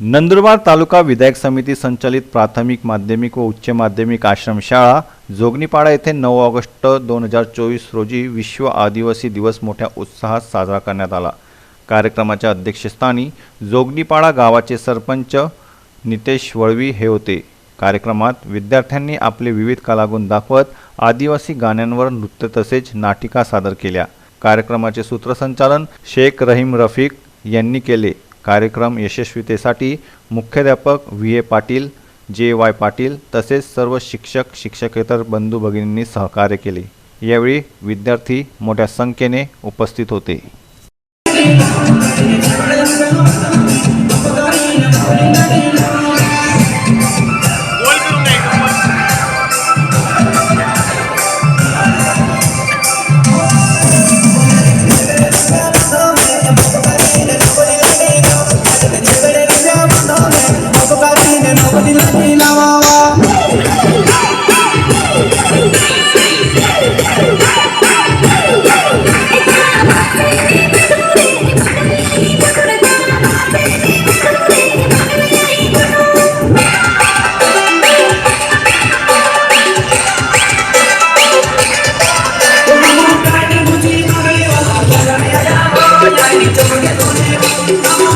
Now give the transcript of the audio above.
नंदुरबार तालुका विधायक समिती संचालित प्राथमिक माध्यमिक व उच्च माध्यमिक आश्रमशाळा जोगनीपाडा येथे नऊ ऑगस्ट दोन हजार चोवीस रोजी विश्व आदिवासी दिवस मोठ्या उत्साहात साजरा करण्यात आला. कार्यक्रमाच्या अध्यक्षस्थानी जोगनीपाडा गावाचे सरपंच नितेश वळवी हे होते. कार्यक्रमात विद्यार्थ्यांनी आपले विविध कलागुण दाखवत आदिवासी गाण्यांवर नृत्य तसेच नाटिका सादर केल्या. कार्यक्रमाचे सूत्रसंचालन शेख रहीम रफीक यांनी केले. कार्यक्रम यशस्वीतेसाठी मुख्याध्यापक व्ही ए पाटील जे वाय पाटील तसेच सर्व शिक्षक शिक्षकेतर बंधू भगिनींनी सहकार्य केले. यावेळी विद्यार्थी मोठ्या संख्येने उपस्थित होते. Come on.